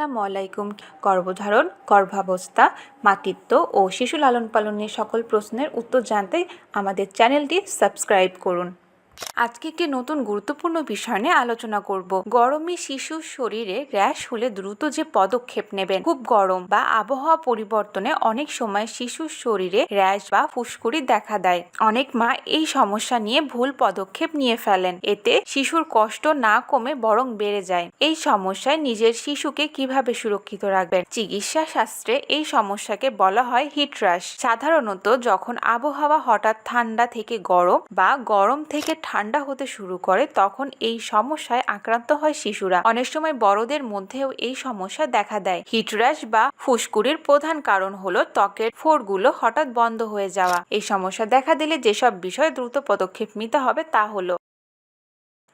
আসসালামু আলাইকুম। গর্ভধারণ, গর্ভাবস্থা, মাতৃত্ব ও শিশু লালন পালনের সকল প্রশ্নের উত্তর জানতে আমাদের চ্যানেলটি সাবস্ক্রাইব করুন। আজকে একটি নতুন গুরুত্বপূর্ণ বিষয় নিয়ে আলোচনা করব। গরমে শিশুর শরীরে র্যাশ হলে দ্রুত যে পদক্ষেপ নেবেন, খুব গরম বা আবহাওয়া পরিবর্তনে অনেক সময় শিশুর শরীরে র্যাশ বা ফুসকুড়ি দেখা দেয়। অনেক মা এই সমস্যা নিয়ে ভুল পদক্ষেপ নিয়ে ফেলেন। এতে শিশুর কষ্ট না কমে বরং বেড়ে যায়। এই সমস্যায় নিজের শিশুকে কীভাবে সুরক্ষিত রাখবেন? চিকিৎসা শাস্ত্রে এই সমস্যাকে বলা হয় হিট রাশ সাধারণত যখন আবহাওয়া হঠাৎ ঠান্ডা থেকে গরম বা গরম থেকে ঠান্ডা হতে শুরু করে, তখন এই সমস্যায় আক্রান্ত হয় শিশুরা। অনেক সময় বড়দের মধ্যেও এই সমস্যা দেখা দেয়। হিটরাস বা ফুসকুড়ির প্রধান কারণ হলো ত্বকের ফোরগুলো হঠাৎ বন্ধ হয়ে যাওয়া। এই সমস্যা দেখা দিলে যেসব বিষয়ে দ্রুত পদক্ষেপ নিতে হবে তা হলো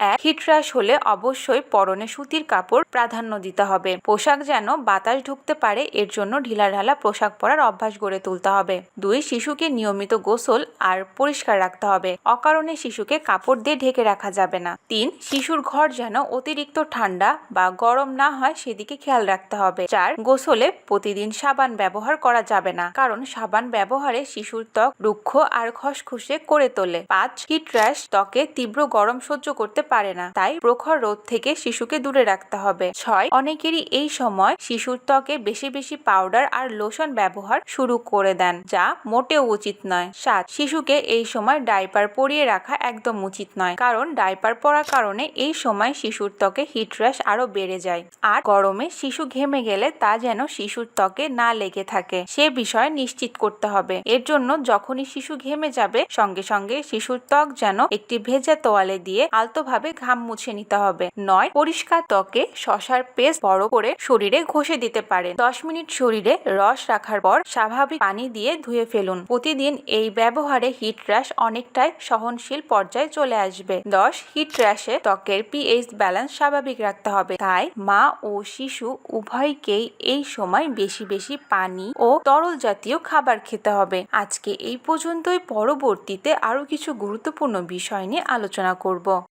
এক হিটরাশ হলে অবশ্যই পরনে সুতির কাপড় প্রাধান্য দিতে হবে। পোশাক যেন বাতাস ঢুকতে পারে, এর জন্য ঢিলাঢালা পোশাক পরার অভ্যাস গড়ে তুলতে হবে। দুই, শিশুকে নিয়মিত গোসল আর পরিষ্কার রাখতে হবে। অকারণে শিশুকে কাপড় দিয়ে ঢেকে রাখা যাবে না। তিন, শিশুর ঘর যেন অতিরিক্ত ঠান্ডা বা গরম না হয়, সেদিকে খেয়াল রাখতে হবে। চার, গোসলে প্রতিদিন সাবান ব্যবহার করা যাবে না, কারণ সাবান ব্যবহারে শিশুর ত্বক রুক্ষ আর খসখসে করে তোলে। পাঁচ হিট র্যাশ ত্বকে তীব্র গরম সহ্য করতে পারে না। তাই প্রখর রোদ থেকে শিশুকে দূরে রাখতে হবে। ছয়, অনেকেরই এই সময় শিশুর ত্বকে বেশি বেশি পাউডার আর লোশন ব্যবহার শুরু করে দেন, যা মোটেও উচিত নয়। সাত, শিশুকে এই সময় ডাইপার পরিয়ে রাখা একদম উচিত নয়, কারণ ডাইপার পরার কারণে এই সময় শিশুর ত্বকে হিট র্যাশ আরও বেড়ে যায়। আর গরমে শিশু ঘেমে গেলে তা যেন শিশুর ত্বকে না লেগে থাকে, সে বিষয়ে নিশ্চিত করতে হবে। এর জন্য যখনই শিশু ঘেমে যাবে, সঙ্গে সঙ্গে শিশুর ত্বক যেন একটি ভেজা তোয়ালে দিয়ে আলতোভাবে ঘাম মুছে নিতে হবে। নয়, পরিষ্কার ত্বকে শশার পেস্ট বড় করে শরীরে ঘষে দিতে পারেন। দশ মিনিট শরীরে রস রাখার পর স্বাভাবিক পানি দিয়ে ধুয়ে ফেলুন। প্রতিদিন এই ব্যবহারে হিট র্যাশ অনেকটাই সহনশীল পর্যায়ে চলে আসবে। দশ হিট র্যাশে ত্বকের পিএইচ ব্যালেন্স স্বাভাবিক রাখতে হবে। তাই মা ও শিশু উভয়কেই এই সময় বেশি বেশি পানি ও তরল জাতীয় খাবার খেতে হবে। আজকে এই পর্যন্তই। পরবর্তীতে আরও কিছু গুরুত্বপূর্ণ বিষয় নিয়ে আলোচনা করব।